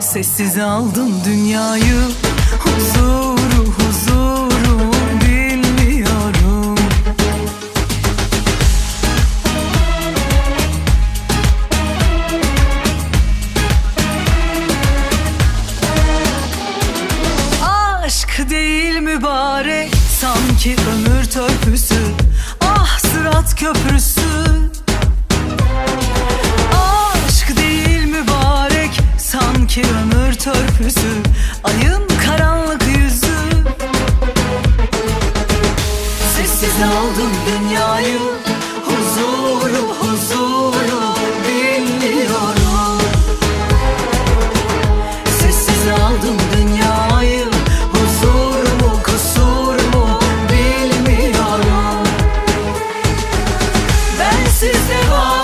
Sessiz aldım dünyayı. Huzuru huzuru bilmiyorum. Aşk değil mübarek Sanki ömür törpüsü. Ah sırat köprüsü iki ömür törpüsü Ayın karanlık yüzü. Sessiz aldım dünyayı Huzuru huzuru bilmiyorum Sessiz aldım dünyayı Huzurumu kusurumu bilmiyorum. Ben sizde var